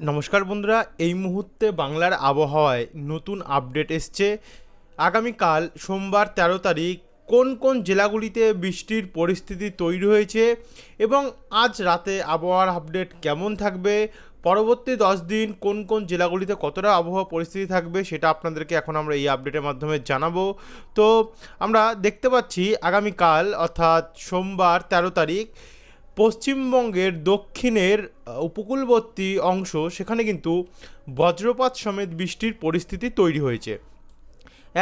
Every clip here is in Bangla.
নমস্কার বন্ধুরা, এই মুহূর্তে বাংলার আবহাওয়ায় নতুন আপডেট এসছে। আগামীকাল সোমবার তেরো তারিখ কোন কোন জেলাগুলিতে বৃষ্টির পরিস্থিতি তৈরি হয়েছে এবং আজ রাতে আবহাওয়ার আপডেট কেমন থাকবে? পরবর্তী দশ দিন কোন কোন জেলাগুলিতে কতটা আবহাওয়া পরিস্থিতি থাকবে সেটা আপনাদেরকে এখন আমরা এই আপডেটের মাধ্যমে জানাব। তো আমরা দেখতে পাচ্ছি আগামীকাল অর্থাৎ সোমবার তেরো তারিখ পশ্চিমবঙ্গের দক্ষিণের উপকূলবর্তী অংশ, সেখানে কিন্তু বজ্রপাত সমেত বৃষ্টির পরিস্থিতি তৈরি হয়েছে।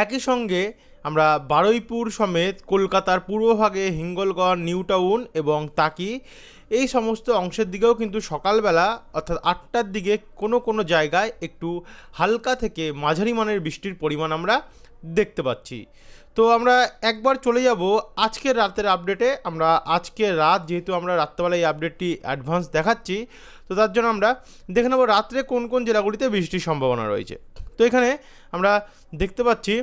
একই সঙ্গে আমরা বারুইপুর সমেত কলকাতার পূর্বভাগে হিঙ্গলগড় নিউ টাউন এবং তাকি, এই সমস্ত অংশের দিকেও কিন্তু সকালবেলা, অর্থাৎ আটটার দিকে কোনো কোনো জায়গায় একটু হালকা থেকে মাঝারি মানের বৃষ্টির পরিমাণ আমরা দেখতে পাচ্ছি। তো আমরা একবার চলে যাব আজকের রাতের আপডেটে আমরা আজকের রাত, যেহেতু আমরা রাত্রেবেলা এই আপডেটটি অ্যাডভান্স দেখাচ্ছি, তো তার জন্য আমরা দেখে নেব রাত্রে কোন কোন জেলাগুলিতে বৃষ্টির সম্ভাবনা রয়েছে। তো এখানে আমরা দেখতে পাচ্ছি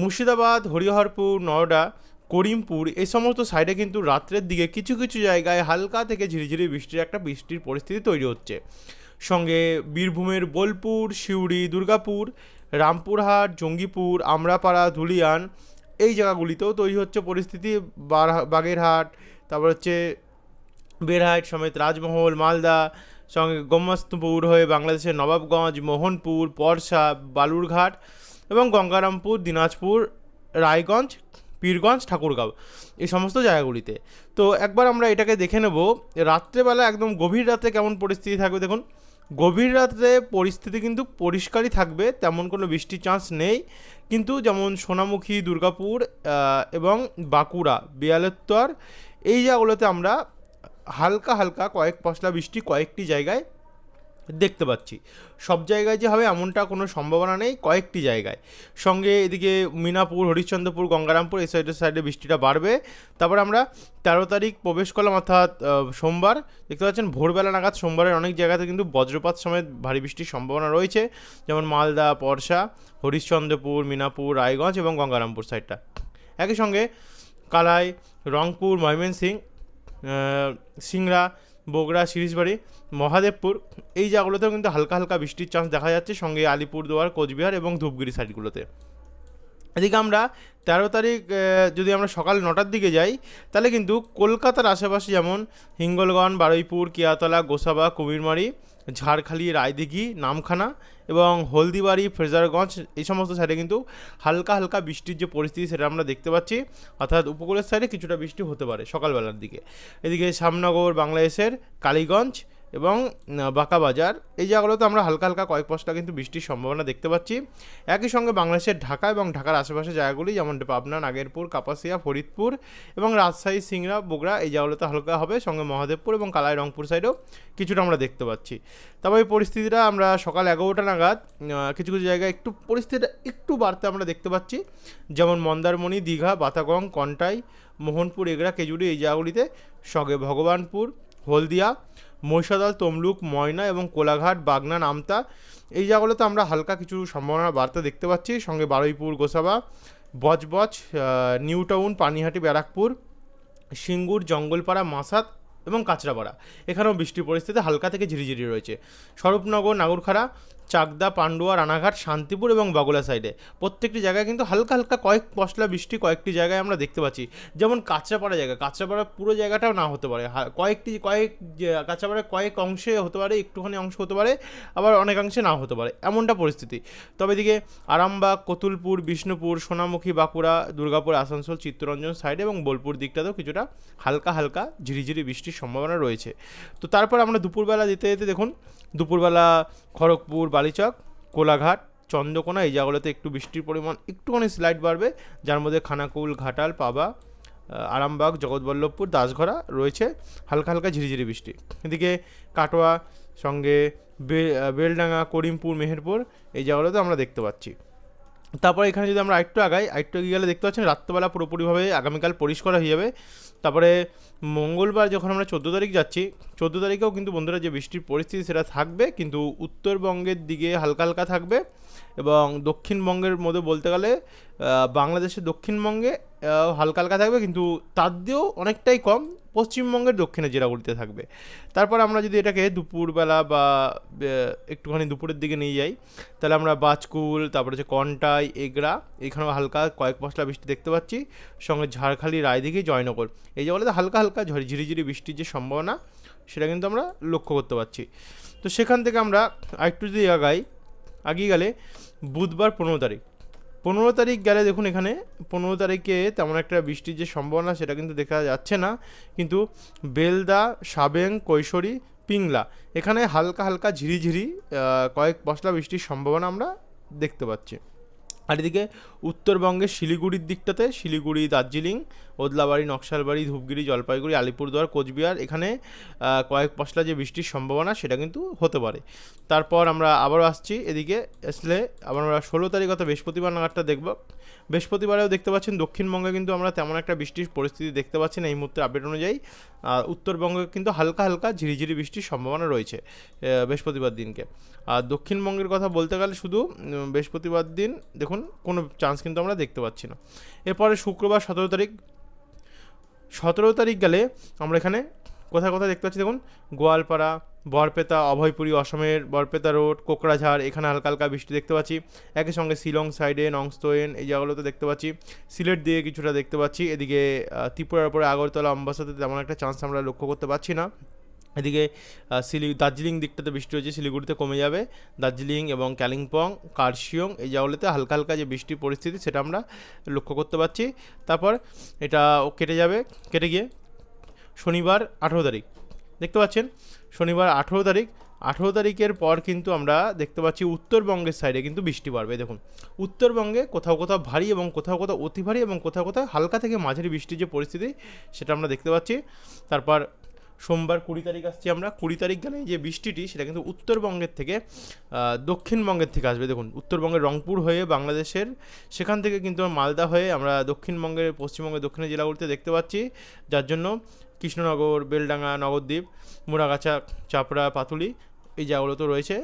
মুর্শিদাবাদ, হরিহরপুর নয়ডা করিমপুর, এই সমস্ত সাইডে কিন্তু রাত্রের দিকে কিছু কিছু জায়গায় হালকা থেকে ঝিরিঝিরি বৃষ্টির একটা বৃষ্টির পরিস্থিতি তৈরি হচ্ছে। সঙ্গে বীরভূমের বোলপুর, সিউড়ি, দুর্গাপুর, রামপুরহাট, জঙ্গিপুর, আমরাপাড়া, ধুলিয়ান এই জায়গাগুলিতেও তৈরি হচ্ছে পরিস্থিতি। বাগেরহাট, তারপর হচ্ছে বেরহাট সমেত রাজমহল, মালদা, সঙ্গে গম্যস্তপুর হয়ে বাংলাদেশের নবাবগঞ্জ, মোহনপুর, পরশা, বালুরঘাট এবং গঙ্গারামপুর, দিনাজপুর, রায়গঞ্জ, পীরগঞ্জ, ঠাকুরগাঁও এই সমস্ত জায়গাগুলিতে। তো একবার আমরা এটাকে দেখে নেব। রাত্রেবেলা একদম গভীর রাতে কেমন পরিস্থিতি থাকবে দেখুন। গভীর রাতে পরিস্থিতি কিন্তু পরিষ্কারই থাকবে, তেমন কোনো বৃষ্টির চান্স নেই। কিন্তু যেমন সোনামুখী, দুর্গাপুর এবং বাঁকুড়া, বিয়ালত্তর, এই জায়গাগুলোতে আমরা হালকা হালকা কয়েক পশলা বৃষ্টি কয়েকটি জায়গায় দেখতে পাচ্ছি। সব জায়গায় যে হবে এমনটা কোনো সম্ভাবনা নেই, কয়েকটি জায়গায়। সঙ্গে এদিকে মিনাপুর, হরিশ্চন্দ্রপুর, গঙ্গারামপুর, এই সাইডের সাইডে বৃষ্টিটা বাড়বে। তারপর আমরা তেরো তারিখ প্রবেশ করলাম, অর্থাৎ সোমবার। দেখতে পাচ্ছেন ভোরবেলা নাগাদ সোমবারের অনেক জায়গাতে কিন্তু বজ্রপাত সমেত ভারী বৃষ্টির সম্ভাবনা রয়েছে। যেমন মালদা, পরশা, হরিশ্চন্দ্রপুর, মিনাপুর, রায়গঞ্জ এবং গঙ্গারামপুর সাইডটা একই সঙ্গে কালাই, রংপুর ময়মনসিং সিংড়া বগুড়া সিরিজবাড়ি মহাদেবপুর, এই জায়গাগুলোতেও কিন্তু হালকা হালকা বৃষ্টির চান্স দেখা যাচ্ছে। সঙ্গে আলিপুরদুয়ার, কোচবিহার এবং ধূপগুড়ি সাইডগুলোতে। এদিকে আমরা তেরো তারিখ যদি আমরা সকাল নটার দিকে যাই, তাহলে কিন্তু কলকাতার আশেপাশে যেমন হিঙ্গলগঞ্জ, বারুইপুর, কিয়াতলা, গোসাবা, কুমিরমারি, ঝাড়খালি, রায়দিঘি, নামখানা এবং হলদিবাড়ি ফ্রেজারগঞ্জ এই সমস্ত সাইডে কিন্তু হালকা হালকা বৃষ্টির যে পরিস্থিতি সেটা আমরা দেখতে পাচ্ছি। অর্থাৎ উপকূলের সাইডে কিছুটা বৃষ্টি হতে পারে সকালবেলার দিকে। এদিকে শ্যামনগর বাংলাদেশের কালীগঞ্জ এবং বাঁকা বাজার। এই জায়গাগুলোতে আমরা হালকা হালকা কয়েক পশলা কিন্তু বৃষ্টির সম্ভাবনা দেখতে পাচ্ছি। একই সঙ্গে বাংলাদেশের ঢাকা এবং ঢাকার আশেপাশে জায়গাগুলি যেমন পাবনা, নাগেরপুর, কাপাসিয়া, ফরিদপুর এবং রাজশাহী, সিংড়া, বগুড়া এই জায়গাগুলোতে হালকা হবে। সঙ্গে মহাদেবপুর এবং কালাই রংপুর সাইডেও কিছুটা আমরা দেখতে পাচ্ছি। তবে এই পরিস্থিতিটা আমরা সকাল এগারোটা নাগাদ কিছু কিছু জায়গায় একটু, পরিস্থিতিটা একটু বাড়তে আমরা দেখতে পাচ্ছি। যেমন মন্দারমণি, দীঘা, বাতাগং, কন্টাই, মোহনপুর, এগড়া কেজুরি এই জায়গাগুলিতে সঙ্গে ভগবানপুর, হলদিয়া মহিষাদল, তমলুক, ময়না এবং কোলাঘাট, বাগনা, নামতা, এই জায়গাগুলোতে আমরা হালকা কিছু সম্ভাবনা বার্তা দেখতে পাচ্ছি। সঙ্গে বারুইপুর গোসাবা, বজবজ নিউ টাউন পানিহাটি, ব্যারাকপুর, সিঙ্গুর, জঙ্গলপাড়া মাসাত এবং কাঁচরাপাড়া। এখানেও বৃষ্টির পরিস্থিতি হালকা থেকে ঝিরিঝিরি রয়েছে। স্বরূপনগর, নাগরখাড়া চাকদা, পান্ডুয়া, রানাঘাট, শান্তিপুর এবং বগুলা সাইডে। প্রত্যেকটি জায়গায় কিন্তু হালকা হালকা কয়েক পশলা বৃষ্টি কয়েকটি জায়গায় আমরা দেখতে পাচ্ছি। যেমন কাঁচরাপাড়া জায়গা, কাঁচরাপাড়া পুরো জায়গাটাও না হতে পারে। কয়েকটি, কয়েক কাঁচরাপাড়ার কয়েক অংশে হতে পারে, একটুখানি অংশ হতে পারে, আবার অনেকাংশে না হতে পারে। এমনটা পরিস্থিতি। তবে এদিকে আরামবাগ, কতুলপুর, বিষ্ণুপুর, সোনামুখী, বাঁকুড়া, দুর্গাপুর, আসানসোল, চিত্তরঞ্জন সাইড এবং বোলপুর দিকটাতেও কিছুটা হালকা হালকা ঝিরিঝিরি বৃষ্টির সম্ভাবনা রয়েছে। তো তারপর আমরা দুপুরবেলা যেতে যেতে দেখুন, দুপুরবেলা খড়গপুর বালিচক, কোলাঘাট, চন্দ্রকোনা, এই জায়গাগুলোতে একটু বৃষ্টির পরিমাণ একটুখানি স্লাইড বাড়বে। যার মধ্যে খানাকুল, ঘাটাল, পাবা আরামবাগ, জগৎবল্লভপুর দাসঘরা রয়েছে হালকা হালকা ঝিরিঝিরি বৃষ্টি। এদিকে কাটোয়া, সঙ্গে বেলডাঙ্গা, করিমপুর, মেহেরপুর, এই জায়গাগুলোতে আমরা দেখতে পাচ্ছি। তারপর এখানে যদি আমরা আরেকটু আগাই, আরেকটু এগিয়ে গেলে দেখতে পাচ্ছেন রাত্রেবেলা পুরোপুরিভাবে আগামীকাল পরিষ্কার হয়ে যাবে। তারপরে মঙ্গলবার যখন আমরা চোদ্দ তারিখ যাচ্ছি, চোদ্দ তারিখেও কিন্তু বন্ধুরা যে বৃষ্টির পরিস্থিতি সেটা থাকবে, কিন্তু উত্তরবঙ্গের দিকে হালকা হালকা থাকবে এবং দক্ষিণবঙ্গের মধ্যে বলতে গেলে বাংলাদেশের দক্ষিণবঙ্গে হালকা হালকা থাকবে, কিন্তু তার দিয়েও অনেকটাই কম পশ্চিমবঙ্গের দক্ষিণে জেলাগুলিতে থাকবে। তারপর আমরা যদি এটাকে দুপুরবেলা বা একটুখানি দুপুরের দিকে নিয়ে যাই, তাহলে আমরা বাজকুল, তারপরে হচ্ছে কন্টাই, এগরা, এখানেও হালকা কয়েক পশলা বৃষ্টি দেখতে পাচ্ছি। সঙ্গে ঝাড়খালি রায়দিঘি জয়নগর। এই জায়গাগুলোতে হালকা হালকা ঝড়, ঝিরিঝিরি বৃষ্টির যে সম্ভাবনা, সেটা কিন্তু আমরা লক্ষ্য করতে পারছি। তো সেখান থেকে আমরা আরেকটু যদি আগাই, আগিয়ে গেলে বুধবার পনেরো তারিখ। পনেরো তারিখ গেলে দেখুন এখানে, পনেরো তারিখে তেমন একটা বৃষ্টির যে সম্ভাবনা সেটা কিন্তু দেখা যাচ্ছে না। কিন্তু বেলদা, সাবেং, কৈশোরী, পিংলা, এখানে হালকা হালকা ঝিরিঝিরি কয়েক পশলা বৃষ্টির সম্ভাবনা আমরা দেখতে পাচ্ছি। আর এদিকে উত্তরবঙ্গের শিলিগুড়ির দিকটাতে, শিলিগুড়ি, দার্জিলিং ওদলাবাড়ি, নকশালবাড়ি, ধূপগিরি, জলপাইগুড়ি, আলিপুরদুয়ার, কোচবিহার, এখানে কয়েক পশলা যে বৃষ্টির সম্ভাবনা, সেটা কিন্তু হতে পারে। তারপর আমরা আবারও আসছি এদিকে আসলে আবার আমরা ষোলো তারিখ অর্থাৎ বৃহস্পতিবার নাগাদটা দেখব। বৃহস্পতিবারেও দেখতে পাচ্ছেন, দক্ষিণবঙ্গে কিন্তু আমরা তেমন একটা বৃষ্টির পরিস্থিতি দেখতে পাচ্ছি না এই মুহূর্তে আপডেট অনুযায়ী। আর উত্তরবঙ্গে কিন্তু হালকা হালকা ঝিরিঝিরি বৃষ্টির সম্ভাবনা রয়েছে বৃহস্পতিবার দিনকে। আর দক্ষিণবঙ্গের কথা বলতে গেলে শুধু বৃহস্পতিবার দিন, দেখুন, কোনো চান্স কিন্তু আমরা দেখতে পাচ্ছি না। এরপরে শুক্রবার সতেরো তারিখ সতেরো তারিখ গেলে আমরা এখানে কোথায় কোথায় দেখতে পাচ্ছি দেখুন? গোয়ালপাড়া বরপেতা অভয়পুরী, অসমের বরপেতা রোড কোকরাঝাড় এখানে হালকা হালকা বৃষ্টি দেখতে পাচ্ছি। একই সঙ্গে শিলং সাইডে নংস্তোয়েন, এই জায়গাগুলোতে দেখতে পাচ্ছি। সিলেট দিয়ে কিছুটা দেখতে পাচ্ছি। এদিকে ত্রিপুরার উপরে আগরতলা অম্বাসাতে তেমন একটা চান্স আমরা লক্ষ্য করতে পারছি না। এদিকে শিলি দার্জিলিং দিকটাতে বৃষ্টি হয়েছে, শিলিগুড়িতে কমে যাবে। দার্জিলিং এবং কালিম্পং কার্শিয়ং, এই জায়গাগুলোতে হালকা হালকা যে বৃষ্টির পরিস্থিতি, সেটা আমরা লক্ষ্য করতে পারছি। তারপর এটা কেটে যাবে, কেটে গিয়ে শনিবার আঠেরো তারিখ। দেখতে পাচ্ছেন? শনিবার আঠেরো তারিখ। আঠেরো তারিখের পর কিন্তু আমরা দেখতে পাচ্ছি উত্তরবঙ্গের সাইডে কিন্তু বৃষ্টি বাড়বে। দেখুন, উত্তরবঙ্গে কোথাও কোথাও ভারী এবং কোথাও কোথাও অতি ভারী এবং কোথাও কোথাও হালকা থেকে মাঝারি বৃষ্টির যে পরিস্থিতি, সেটা আমরা দেখতে পাচ্ছি। তারপর সোমবার কুড়ি তারিখ আসছি আমরা। কুড়ি তারিখ গেলে যে বৃষ্টিটি, সেটা কিন্তু উত্তরবঙ্গের থেকে দক্ষিণবঙ্গের থেকে আসবে। দেখুন, উত্তরবঙ্গের রংপুর হয়ে বাংলাদেশের, সেখান থেকে কিন্তু মালদা হয়ে আমরা দক্ষিণবঙ্গের, পশ্চিমবঙ্গের দক্ষিণের জেলাগুলিতে দেখতে পাচ্ছি। যার জন্য কৃষ্ণনগর, বেলডাঙ্গা নবদ্বীপ মুড়াগাছা, চাপড়া, পাতুলি এই জায়গাগুলো তো রয়েছে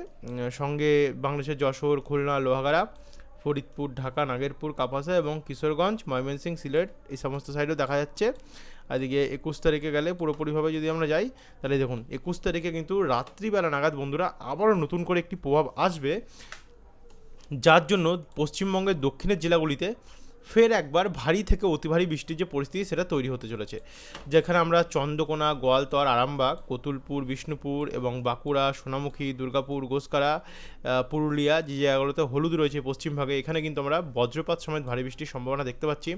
সঙ্গে বাংলাদেশের যশোর, খুলনা, লোহাগাড়া, ফরিদপুর, ঢাকা, নাগেরপুর কাপাসা এবং কিশোরগঞ্জ, ময়মনসিংহ, সিলেট এই সমস্ত সাইডেও দেখা যাচ্ছে। এদিকে একুশ তারিখে গেলে পুরোপুরিভাবে যদি আমরা যাই, তাহলে দেখুন, একুশ তারিখে কিন্তু রাত্রিবেলা নাগাদ বন্ধুরা আবারও নতুন করে একটি প্রভাব আসবে। যার জন্য পশ্চিমবঙ্গের দক্ষিণের জেলাগুলিতে ফের একবার ভারী থেকে অতি ভারী বৃষ্টির যে পরিস্থিতি, সেটা তৈরি হতে চলেছে। যেখানে আমরা চন্দ্রকোনা, গোয়ালতর, আরামবাগ, কতুলপুর, বিষ্ণুপুর এবং বাঁকুড়া, সোনামুখী, দুর্গাপুর গোসকারা পুরুলিয়া, যে জায়গাগুলোতে হলুদ রয়েছে পশ্চিমভাগে এখানে কিন্তু আমরা বজ্রপাত সমেত ভারী বৃষ্টির সম্ভাবনা দেখতে পাচ্ছি।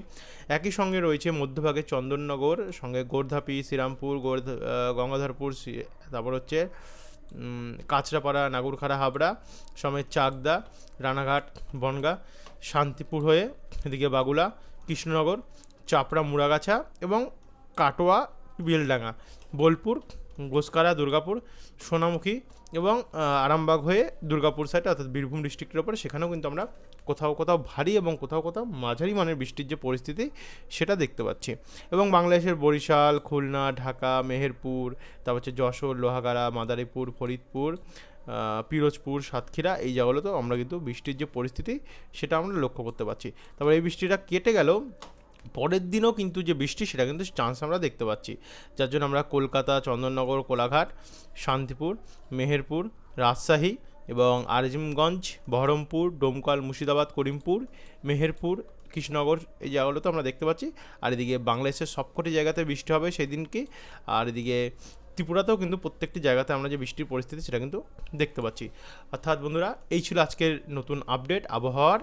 একই সঙ্গে রয়েছে মধ্যভাগে চন্দননগর, সঙ্গে গোর্ধাপি, শ্রীরামপুর, গোর্ধ গঙ্গাধরপুর তারপর হচ্ছে কাঁচরাপাড়া, নাগরখাড়া, হাবড়া, সমেত চাকদা, রানাঘাট, বনগা শান্তিপুর হয়ে এদিকে বাগুলা, কৃষ্ণনগর, চাপড়া, মুড়াগাছা এবং কাটোয়া, বেলডাঙ্গা, বোলপুর, গোসকারা, দুর্গাপুর, সোনামুখী এবং আরামবাগ হয়ে দুর্গাপুর সাইড অর্থাৎ বীরভূম ডিস্ট্রিক্টের ওপরে সেখানেও কিন্তু আমরা কোথাও কোথাও ভারী এবং কোথাও কোথাও মাঝারি মানের বৃষ্টির যে পরিস্থিতি সেটা দেখতে পাচ্ছি। এবং বাংলাদেশের বরিশাল, খুলনা, ঢাকা, মেহেরপুর, তারপর হচ্ছে যশোর, লোহাগাড়া, মাদারীপুর, ফরিদপুর পিরোজপুর, সাতক্ষীরা, এই জায়গাগুলোতেও আমরা কিন্তু বৃষ্টির যে পরিস্থিতি, সেটা আমরা লক্ষ্য করতে পারছি। তারপর এই বৃষ্টিটা কেটে গেলেও পরের দিনও কিন্তু যে বৃষ্টি, সেটা কিন্তু চান্স আমরা দেখতে পাচ্ছি। যার জন্য আমরা কলকাতা, চন্দননগর, কোলাঘাট, শান্তিপুর, মেহেরপুর, রাজশাহী এবং আরজিমগঞ্জ বহরমপুর, ডোমকাল, মুর্শিদাবাদ, করিমপুর, মেহেরপুর, কৃষ্ণনগর এই জায়গাগুলোতে আমরা দেখতে পাচ্ছি। আর এদিকে বাংলাদেশের সবকটি জায়গাতে বৃষ্টি হবে সেদিনকে। আর এদিকে ত্রিপুরাতেও কিন্তু প্রত্যেকটি জায়গাতে আমরা যে বৃষ্টির পরিস্থিতি, সেটা কিন্তু দেখতে পাচ্ছি। অর্থাৎ বন্ধুরা, এই ছিল আজকের নতুন আপডেট আবহাওয়ার।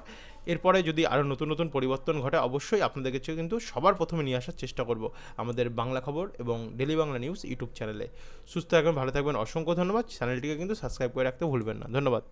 এরপরে যদি আরও নতুন নতুন পরিবর্তন ঘটে, অবশ্যই আপনাদের কাছে কিন্তু সবার প্রথমে নিয়ে আসার চেষ্টা করব আমাদের বাংলা খবর এবং ডেলি বাংলা নিউজ ইউটিউব চ্যানেলে সুস্থ থাকবেন, ভালো থাকবেন, অসংখ্য ধন্যবাদ। চ্যানেলটিকে কিন্তু সাবস্ক্রাইব করে রাখতে ভুলবেন না। ধন্যবাদ।